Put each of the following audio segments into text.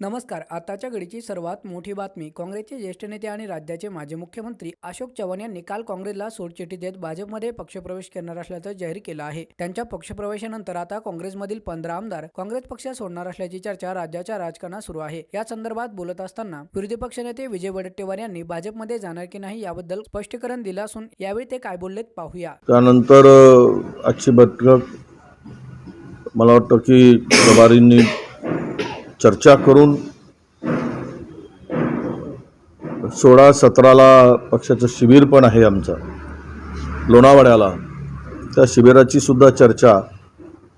नमस्कार. आताच्या घडीची सर्वात मोठी बातमी काँग्रेसचे ज्येष्ठ नेते आणि राज्याचे माजी मुख्यमंत्री अशोक चव्हाण यांनी काल काँग्रेसला सोडचिठी देत भाजपमध्ये पक्षप्रवेश करणार असल्याचं जाहीर केलं आहे. त्यांच्या पक्षप्रवेशानंतर आता काँग्रेसमधील पंधरा आमदार काँग्रेस पक्ष सोडणार असल्याची चर्चा राज्याच्या राजकारणात सुरू आहे. या संदर्भात बोलत असताना विरोधी पक्षनेते विजय वडेट्टीवार यांनी भाजपमध्ये जाणार की नाही याबद्दल स्पष्टीकरण दिलं असून यावेळी ते काय बोललेत पाहूया. त्यानंतर आजची बैठक मला वाटतं की प्रभारींनी चर्चा करून सोळा सतराला पक्षाचं शिबिर पण आहे आमचं. लोणावळ्याला. त्या शिबिराची सुद्धा चर्चा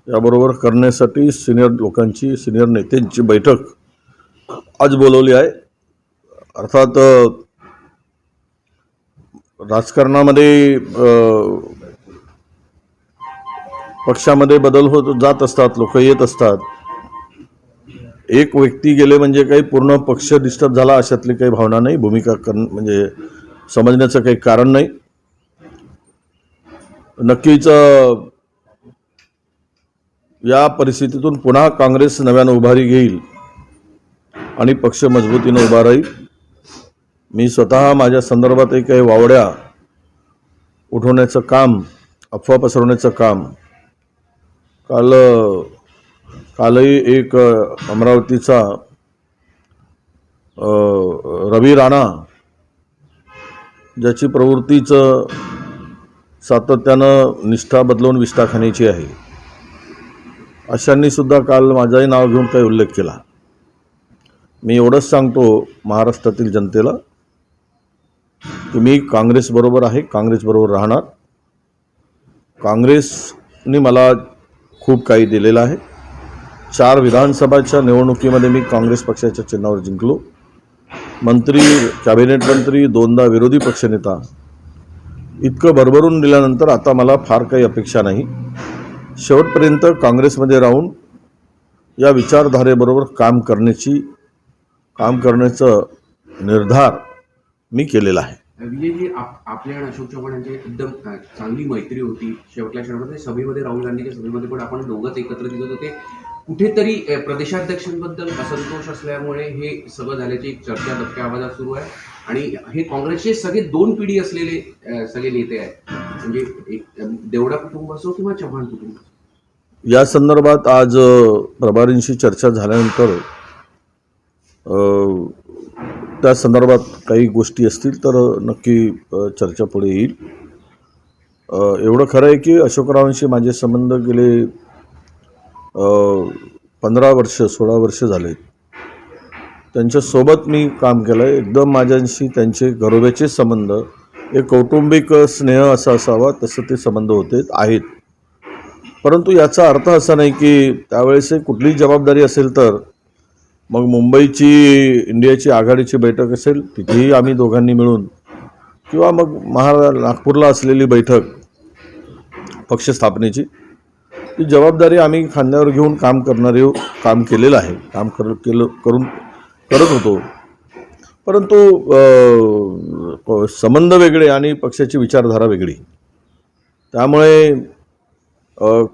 याबरोबर करण्यासाठी सिनियर लोकांची सिनियर नेत्यांची बैठक आज बोलवली आहे. अर्थात राजकारणामध्ये पक्षामध्ये बदल होत जात असतात लोक येत असतात. एक व्यक्ती गेले म्हणजे काही पूर्ण पक्ष डिस्टर्ब झाला अशातली काही भावना नाही भूमिका कर म्हणजे समजण्याचं काही कारण नाही. नक्कीच या परिस्थितीतून पुन्हा काँग्रेस नव्यानं उभारी घेईल आणि पक्ष मजबूतीनं उभा राहील. मी स्वतः माझ्या संदर्भातही काही वावड्या उठवण्याचं काम अफवा पसरवण्याचं काम काल कालही एक अमरावतीचा रवी राणा ज्याची प्रवृत्तीचं सातत्यानं निष्ठा बदलवून विष्ठा खाण्याची आहे. अशांनी सुद्धा काल माझंही नाव घेऊन काही उल्लेख केला. मी एवढंच सांगतो महाराष्ट्रातील जनतेला की मी काँग्रेसबरोबर आहे काँग्रेसबरोबर राहणार. काँग्रेसने मला खूप काही दिलेलं आहे. चार विधानसभाच्या निवडणुकीमध्ये मी काँग्रेस पक्षाच्या चिन्हावर जिंकलो. मंत्री कॅबिनेट मंत्री दोनदा विरोधी पक्षनेता इतकं भरभरून दिल्यानंतर आता मला फार काही अपेक्षा नाही. शेवटपर्यंत काँग्रेसमध्ये राहून या विचारधारेबरोबर काम करण्याची काम करण्याचं निर्धार मी केलेला आहे. विजयजी आपल्या आणि अशोक चव्हाण यांची एकदम चांगली मैत्री होती. शेवटल्या क्षणामध्ये सभेमध्ये राहुल गांधीच्या सभेमध्ये पण आपण दोघंच एकत्र दिसत होते. कुठेतरी प्रदेशाध्यक्षांबद्दल असंतोष असल्यामुळे हे सगळं झाल्याची एक चर्चा दबक्या आवाजात सुरू आहे. आणि हे काँग्रेसचे सगळे दोन पिढी असलेले सगळे नेते आहेत. म्हणजे एक देवडा कुटुंब असो किंवा चव्हाण कुटुंब या संदर्भात आज प्रभारींशी चर्चा झाल्यानंतर त्या संदर्भात काही गोष्टी असतील तर नक्की चर्चा पुढे येईल. एवढं खरं आहे की अशोकरावांशी माझे संबंध गेले पंधरा वर्ष सोळा वर्ष झाले त्यांच्यासोबत मी काम केलं आहे एकदम माझ्यांशी त्यांचे गरोब्याचे संबंध एक कौटुंबिक स्नेह असा असावा तसं ते संबंध होते आहेत. परंतु याचा अर्थ असा नाही की त्यावेळेस कुठलीही जबाबदारी असेल तर मग मुंबईची इंडियाची आघाडीची बैठक असेल तिथेही आम्ही दोघांनी मिळून किंवा मग महा नागपूरला असलेली बैठक पक्ष स्थापनेची ती जबाबदारी आम्ही खांद्यावर घेऊन काम करणारे हो- काम केलेलं आहे. काम कर केलं करून करत होतो. परंतु प- संबंध वेगळे आणि पक्षाची विचारधारा वेगळी. त्यामुळे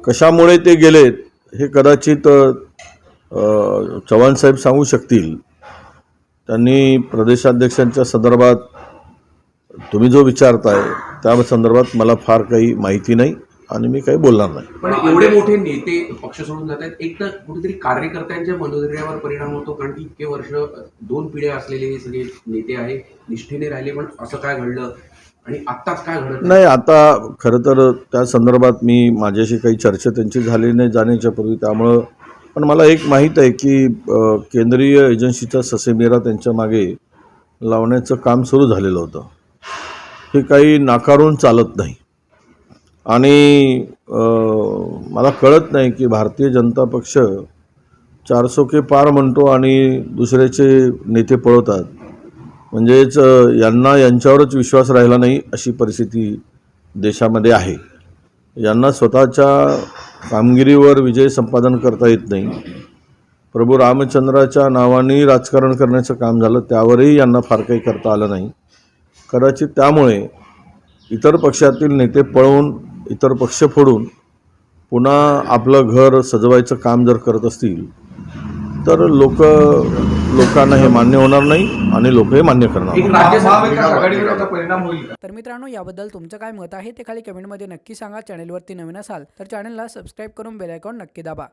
कशामुळे ते गेलेत हे कदाचित चव्हाणसाहेब चव्हाण साहेब सांगू शकतील. त्यांनी प्रदेशाध्यक्षांच्या संदर्भात तुम्ही जो विचारताय त्या संदर्भात मला फार काही माहिती नाही. आणि मी काही बोलणार नाही. पण एवढे मोठे नेते पक्ष सोडून जात आहेत. एक तर कुठेतरी कार्यकर्त्यांच्या मनोधैर्यावर परिणाम होतो कारण की इतके वर्ष दोन पिढ्या असलेले हे सगळे नेते आहे निष्ठेने राहिले पण असं काय घडलं? आणि आत्ताच काय घडत नाही आता खरं तर त्या संदर्भात मी माझ्याशी काही चर्चा त्यांची झाली नाही जाण्याच्या पूर्वी त्यामुळं पण मला एक माहीत आहे की केंद्रीय एजन्सीचा ससेमिरा त्यांच्या मागे लावण्याचं काम सुरू झालेलं होतं. हे काही नाकारून चालत नाही. आणि मला कळत नाही की भारतीय जनता पक्ष चारसो के पार म्हणतो आणि दुसऱ्याचे नेते पळवतात. म्हणजेच यांना यांच्यावरच विश्वास राहिला नाही अशी परिस्थिती देशामध्ये आहे. यांना स्वतःच्या कामगिरीवर विजय संपादन करता येत नाही. प्रभू रामचंद्राच्या नावाने राजकारण करण्याचं काम झालं त्यावरही यांना फार काही करता आलं नाही. कदाचित त्यामुळे इतर पक्षातील नेते पळवून इतर पक्ष फोडून पुन्हा आपलं घर सजवायचं काम जर करत असतील तर लोक लोकांना हे मान्य होणार नाही आणि लोक हे मान्य करणार तर मित्रांनो याबद्दल तुमचं काय मत आहे ते खाली कमेंटमध्ये नक्की सांगा. चॅनलवरती नवीन असाल तर चॅनलला सबस्क्राईब करून बेल आयकॉन नक्की दाबा.